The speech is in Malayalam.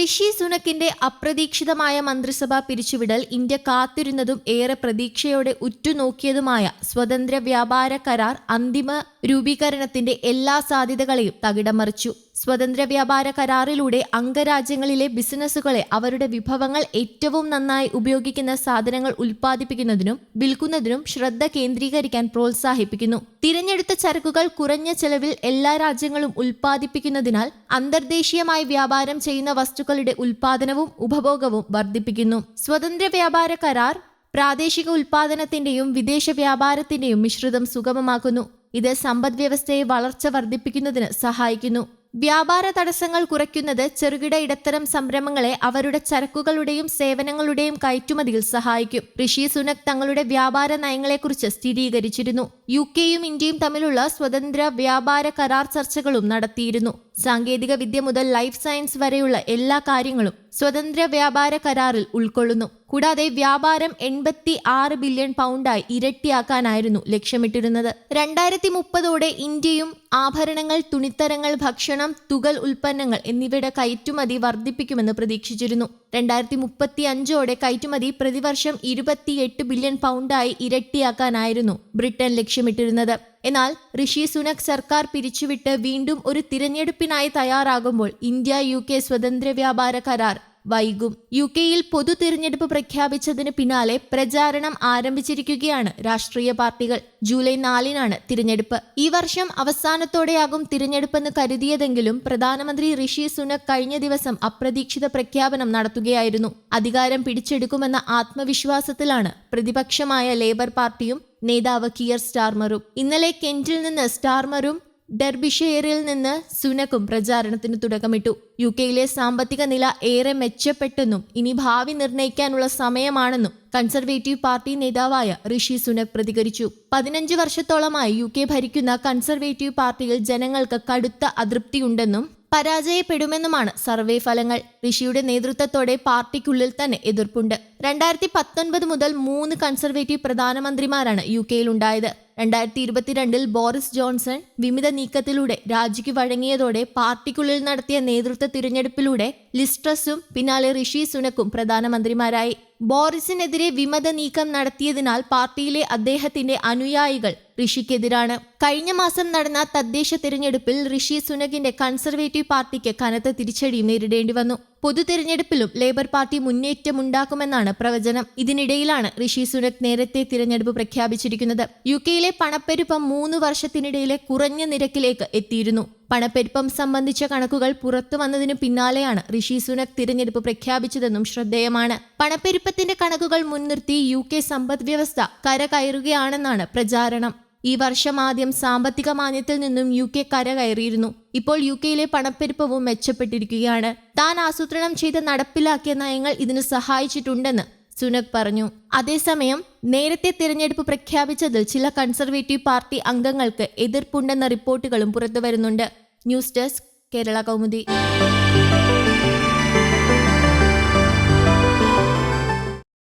ഋഷി സുനക്കിന്റെ അപ്രതീക്ഷിതമായ മന്ത്രിസഭാ പിരിച്ചുവിടൽ ഇന്ത്യ കാത്തിരുന്നതും ഏറെ പ്രതീക്ഷയോടെ ഉറ്റുനോക്കിയതുമായ സ്വതന്ത്ര വ്യാപാര കരാർ അന്തിമ രൂപീകരണത്തിന്റെ എല്ലാ സാധ്യതകളെയും തകിടമറിച്ചു. സ്വതന്ത്ര വ്യാപാര കരാറിലൂടെ അംഗരാജ്യങ്ങളിലെ ബിസിനസ്സുകളെ അവരുടെ വിഭവങ്ങൾ ഏറ്റവും നന്നായി ഉപയോഗിക്കുന്ന സാധനങ്ങൾ ഉൽപ്പാദിപ്പിക്കുന്നതിനും വിൽക്കുന്നതിനും ശ്രദ്ധ കേന്ദ്രീകരിക്കാൻ പ്രോത്സാഹിപ്പിക്കുന്നു. തിരഞ്ഞെടുത്ത ചരക്കുകൾ കുറഞ്ഞ ചെലവിൽ എല്ലാ രാജ്യങ്ങളും ഉൽപ്പാദിപ്പിക്കുന്നതിനാൽ അന്തർദേശീയമായി വ്യാപാരം ചെയ്യുന്ന വസ്തുക്കളുടെ ഉൽപ്പാദനവും ഉപഭോഗവും വർദ്ധിപ്പിക്കുന്നു. സ്വതന്ത്ര വ്യാപാര കരാർ പ്രാദേശിക ഉൽപാദനത്തിന്റെയും വിദേശ വ്യാപാരത്തിന്റെയും മിശ്രിതം സുഗമമാക്കുന്നു. ഇത് സമ്പദ് വ്യവസ്ഥയെ വളർച്ച വർദ്ധിപ്പിക്കുന്നതിന് സഹായിക്കുന്നു. വ്യാപാര തടസ്സങ്ങൾ കുറയ്ക്കുന്നത് ചെറുകിട ഇടത്തരം സംരംഭങ്ങളെ അവരുടെ ചരക്കുകളുടെയും സേവനങ്ങളുടെയും കയറ്റുമതിയിൽ സഹായിക്കും. ഋഷി സുനക് തങ്ങളുടെ വ്യാപാര നയങ്ങളെക്കുറിച്ച് സ്ഥിരീകരിച്ചിരുന്നു. യു കെയും ഇന്ത്യയും തമ്മിലുള്ള സ്വതന്ത്ര വ്യാപാര കരാർ ചർച്ചകളും നടത്തിയിരുന്നു. സാങ്കേതിക വിദ്യ മുതൽ ലൈഫ് സയൻസ് വരെയുള്ള എല്ലാ കാര്യങ്ങളും സ്വതന്ത്ര വ്യാപാര കരാറിൽ ഉൾക്കൊള്ളുന്നു. കൂടാതെ വ്യാപാരം എൺപത്തി ആറ് ബില്യൺ പൗണ്ടായി ഇരട്ടിയാക്കാനായിരുന്നു ലക്ഷ്യമിട്ടിരുന്നത്. രണ്ടായിരത്തി മുപ്പതോടെ ഇന്ത്യയും ആഭരണങ്ങൾ തുണിത്തരങ്ങൾ ഭക്ഷണം തുകൽ ഉൽപ്പന്നങ്ങൾ എന്നിവയുടെ കയറ്റുമതി വർദ്ധിപ്പിക്കുമെന്ന് പ്രതീക്ഷിച്ചിരുന്നു. രണ്ടായിരത്തി മുപ്പത്തി അഞ്ചോടെ കയറ്റുമതി പ്രതിവർഷം ഇരുപത്തിയെട്ട് ബില്യൺ പൗണ്ടായി ഇരട്ടിയാക്കാനായിരുന്നു ബ്രിട്ടൻ ലക്ഷ്യമിട്ടിരുന്നത്. എന്നാൽ ഋഷി സുനക് സർക്കാർ പിരിച്ചുവിട്ട് വീണ്ടും ഒരു തിരഞ്ഞെടുപ്പിനായി തയ്യാറാകുമ്പോൾ ഇന്ത്യ യു കെ സ്വതന്ത്ര വ്യാപാര കരാർ വൈകും. യു കെയിൽ പൊതു തിരഞ്ഞെടുപ്പ് പ്രഖ്യാപിച്ചതിന് പിന്നാലെ പ്രചാരണം ആരംഭിച്ചിരിക്കുകയാണ് രാഷ്ട്രീയ പാർട്ടികൾ. ജൂലൈ നാലിനാണ് തിരഞ്ഞെടുപ്പ്. ഈ വർഷം അവസാനത്തോടെയാകും തിരഞ്ഞെടുപ്പെന്ന് കരുതിയതെങ്കിലും പ്രധാനമന്ത്രി ഋഷി സുനക് കഴിഞ്ഞ ദിവസം അപ്രതീക്ഷിത പ്രഖ്യാപനം നടത്തുകയായിരുന്നു. അധികാരം പിടിച്ചെടുക്കുമെന്ന ആത്മവിശ്വാസത്തിലാണ് പ്രതിപക്ഷമായ ലേബർ പാർട്ടിയും നേതാവ് കിയർ സ്റ്റാർമറും. ഇന്നലെ കെന്റിൽ നിന്ന് സ്റ്റാർമറും ഡെർബിഷെയറിൽ നിന്ന് സുനക്കും പ്രചാരണത്തിന് തുടക്കമിട്ടു. യു കെയിലെ സാമ്പത്തിക നില ഏറെ മെച്ചപ്പെട്ടെന്നും ഇനി ഭാവി നിർണയിക്കാനുള്ള സമയമാണെന്നും കൺസർവേറ്റീവ് പാർട്ടി നേതാവായ ഋഷി സുനക് പ്രതികരിച്ചു. പതിനഞ്ച് വർഷത്തോളമായി യു കെ ഭരിക്കുന്ന കൺസർവേറ്റീവ് പാർട്ടിയിൽ ജനങ്ങൾക്ക് കടുത്ത അതൃപ്തിയുണ്ടെന്നും പരാജയപ്പെടുമെന്നുമാണ് സർവേ ഫലങ്ങൾ. ഋഷിയുടെ നേതൃത്വത്തോടെ പാർട്ടിക്കുള്ളിൽ തന്നെ എതിർപ്പുണ്ട്. രണ്ടായിരത്തി പത്തൊൻപത് മുതൽ മൂന്ന് കൺസർവേറ്റീവ് പ്രധാനമന്ത്രിമാരാണ് യു കെയിൽ ഉണ്ടായത് രണ്ടായിരത്തി ഇരുപത്തിരണ്ടിൽ ബോറിസ് ജോൺസൺ വിമിത നീക്കത്തിലൂടെ രാജിക്ക് വഴങ്ങിയതോടെ പാർട്ടിക്കുള്ളിൽ നടത്തിയ നേതൃത്വ തിരഞ്ഞെടുപ്പിലൂടെ ലിസ്ട്രസും പിന്നാലെ ഋഷി സുനക്കും പ്രധാനമന്ത്രിമാരായി. ബോറിസിനെതിരെ വിമത നീക്കം നടത്തിയതിനാൽ പാർട്ടിയിലെ അദ്ദേഹത്തിന്റെ അനുയായികൾ ഋഷിക്കെതിരാണ് കഴിഞ്ഞ മാസം നടന്ന തദ്ദേശ തിരഞ്ഞെടുപ്പിൽ ഋഷി സുനകിന്റെ കൺസർവേറ്റീവ് പാർട്ടിക്ക് കനത്ത തിരിച്ചടി നേരിടേണ്ടി വന്നു. പൊതു തിരഞ്ഞെടുപ്പിലും ലേബർ പാർട്ടി മുന്നേറ്റമുണ്ടാക്കുമെന്നാണ് പ്രവചനം. ഇതിനിടയിലാണ് ഋഷി സുനക് നേരത്തെ തിരഞ്ഞെടുപ്പ് പ്രഖ്യാപിച്ചിരിക്കുന്നത്. യു കെയിലെ പണപ്പെരുപ്പം മൂന്ന് വർഷത്തിനിടയിലെ കുറഞ്ഞ നിരക്കിലേക്ക് എത്തിയിരുന്നു. പണപ്പെരുപ്പം സംബന്ധിച്ച കണക്കുകൾ പുറത്തു വന്നതിനു പിന്നാലെയാണ് ഋഷി സുനക് തിരഞ്ഞെടുപ്പ് പ്രഖ്യാപിച്ചതെന്നും ശ്രദ്ധേയമാണ്. പണപ്പെരുപ്പത്തിന്റെ കണക്കുകൾ മുൻനിർത്തി യു കെ സമ്പദ്വ്യവസ്ഥ കരകയറുകയാണെന്നാണ് പ്രചാരണം. ഈ വർഷം ആദ്യം സാമ്പത്തിക മാന്യത്തിൽ നിന്നും യു കെ കരകയറിയിരുന്നു. ഇപ്പോൾ യു കെയിലെ പണപ്പെരുപ്പവും മെച്ചപ്പെട്ടിരിക്കുകയാണ്. താൻ ആസൂത്രണം ചെയ്ത് നടപ്പിലാക്കിയ നയങ്ങൾ ഇതിന് സഹായിച്ചിട്ടുണ്ടെന്ന് സുനക് പറഞ്ഞു അതേസമയം നേരത്തെ തിരഞ്ഞെടുപ്പ് പ്രഖ്യാപിച്ചതിൽ ചില കൺസർവേറ്റീവ് പാർട്ടി അംഗങ്ങൾക്ക് എതിർപ്പുണ്ടെന്ന റിപ്പോർട്ടുകളും പുറത്തുവരുന്നുണ്ട്. News desk Kerala Kaumudi.